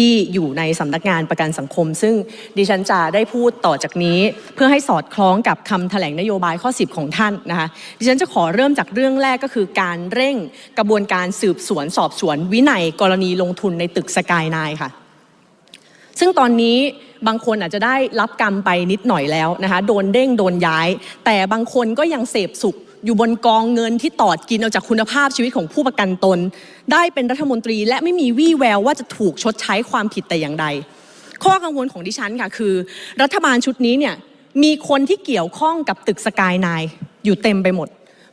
ที่อยู่ในสำนักงานประกันสังคม ซึ่งดิฉันจะได้พูดต่อจากนี้ เพื่อให้สอดคล้องกับคำแถลงนโยบายข้อ 10 ของท่านนะคะดิฉันจะขอเริ่มจากเรื่องแรกก็คือการเร่งกระบวนการสืบสวนสอบสวน วินัยกรณีลงทุนในตึกสกายนายค่ะ ซึ่งตอนนี้บางคนอาจจะได้รับกรรมไปนิดหน่อยแล้วนะคะโดนเด้งโดนย้าย แต่บางคนก็ยังเสพสุข อยู่บนกองเงินที่ตอดกินเอาจากคุณภาพชีวิตของผู้ประกันตน ได้เป็นรัฐมนตรี และไม่มีวี่แววว่าจะถูกชดใช้ความผิดแต่อย่างใด ข้อกังวลของดิฉันค่ะคือ รัฐบาลชุดนี้เนี่ยมีคนที่เกี่ยวข้องกับตึกสกายนายอยู่เต็มไปหมด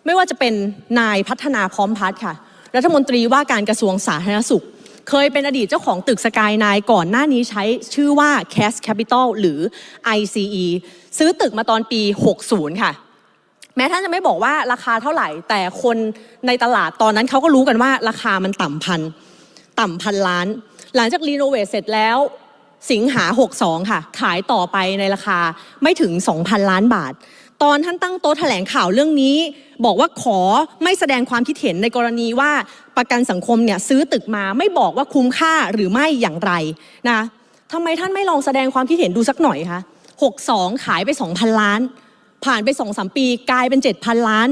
ไม่ว่าจะเป็นนายพัฒนาพร้อมพัฒน์ค่ะ รัฐมนตรีว่าการกระทรวงสาธารณสุข เคยเป็นอดีตเจ้าของตึกสกายนายก่อนหน้านี้ใช้ชื่อว่า Cash Capital หรือ ICE ซื้อตึกมาตอนปี 60 ค่ะ แม้ท่านจะไม่บอกว่าราคาเท่าไหร่ แต่คนในตลาดตอนนั้นเขาก็รู้กันว่าราคามันต่ำพันต่ำพันล้าน หลังจากรีโนเวทเสร็จแล้วสิงหา 62 ค่ะ ขายต่อไปในราคาไม่ถึง 2,000 ล้านบาท ตอนท่านตั้งโต๊ะแถลงข่าวเรื่องนี้ บอกว่าขอไม่แสดงความคิดเห็นในกรณีว่าประกันสังคมเนี่ยซื้อตึกมาไม่บอกว่าคุ้มค่าหรือไม่อย่างไรนะทำไมท่านไม่ลองแสดงความคิดเห็นดูสักหน่อยคะ 62 ขายไป 2,000 ล้าน ผ่านไป2องสมปีกลายเป็น 7,000 ล้าน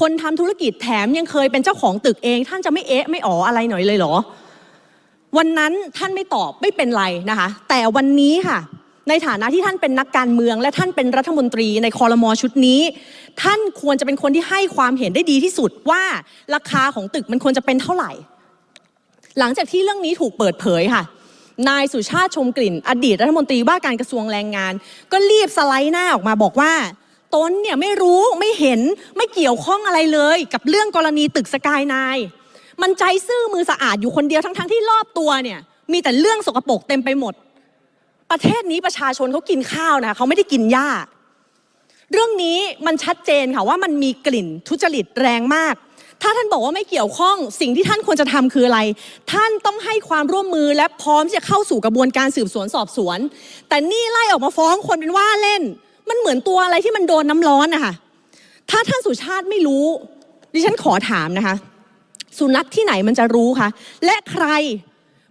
คนทำธุรกิจแถมยังเคยเป็นเจ้าของตึกเอง ท่านจะไม่เอ๊ะไม่อ๋ออะไรหน่อยเลยเหรอ วันนั้นท่านไม่ตอบไม่เป็นไรนะคะ แต่วันนี้ค่ะ ในฐานะที่ท่านเป็นนักการเมือง และท่านเป็นรัฐมนตรีในคอรมอชุดนี้ ท่านควรจะเป็นคนที่ให้ความเห็นได้ดีที่สุดว่าราคาของตึกมันควรจะเป็นเท่าไหร่ หลังจากที่เรื่องนี้ถูกเปิดเผยค่ะนายสุชาติชมกลิ่น อดีตรัฐมนตรีว่าการกระทรวงแรงงาน ก็รีบสไลด์หน้าออกมาบอกว่า ตนเนี่ยไม่รู้ไม่เห็นไม่เกี่ยวข้องอะไรเลย กับเรื่องกรณีตึกสกายนายมันใจซื่อมือสะอาดอยู่คนเดียวทั้งๆที่รอบตัวเนี่ย มีแต่เรื่องสกปรกเต็มไปหมด ประเทศนี้ประชาชนเขากินข้าวนะเขาไม่ได้กินหญ้า เรื่องนี้มันชัดเจนค่ะว่ามันมีกลิ่นทุจริตแรงมาก ถ้าท่านบอกว่าไม่เกี่ยวข้อง สิ่งที่ท่านควรจะทำคืออะไร ท่านต้องให้ความร่วมมือและพร้อมที่จะเข้าสู่กระบวนการสืบสวนสอบสวน แต่นี่ไล่ออกมาฟ้องคนเป็นว่าเล่น มันเหมือนตัวอะไรที่มันโดนน้ำร้อนนะคะถ้าท่านสุชาติไม่รู้ ดิฉันขอถามนะคะ สุนัขที่ไหนมันจะรู้คะและใคร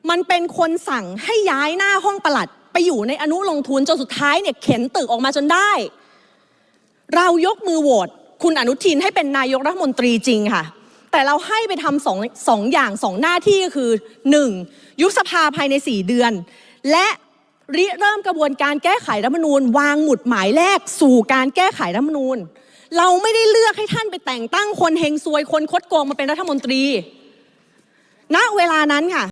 มันเป็นคนสั่งให้ย้ายหน้าห้องประหลัด ไปอยู่ในอนุลงทุนจนสุดท้ายเนี่ยเข็นตึกออกมาจนได้ เรายกมือโหวตคุณอนุทินให้เป็นนายกรัฐมนตรีจริงค่ะ แต่เราให้ไปทำสองสองอย่างสองหน้าที่ก็คือหนึ่งยุบสภาภายใน 4 เดือน และ ริเริ่มกระบวนการแก้ไขรัฐมนูญ วางหมุดหมายแรกสู่การแก้ไขรัฐมนูญ เราไม่ได้เลือกให้ท่านไปแต่งตั้งคนเฮงซวยคนคดโกงมาเป็นรัฐมนตรี ณเวลานั้นค่ะ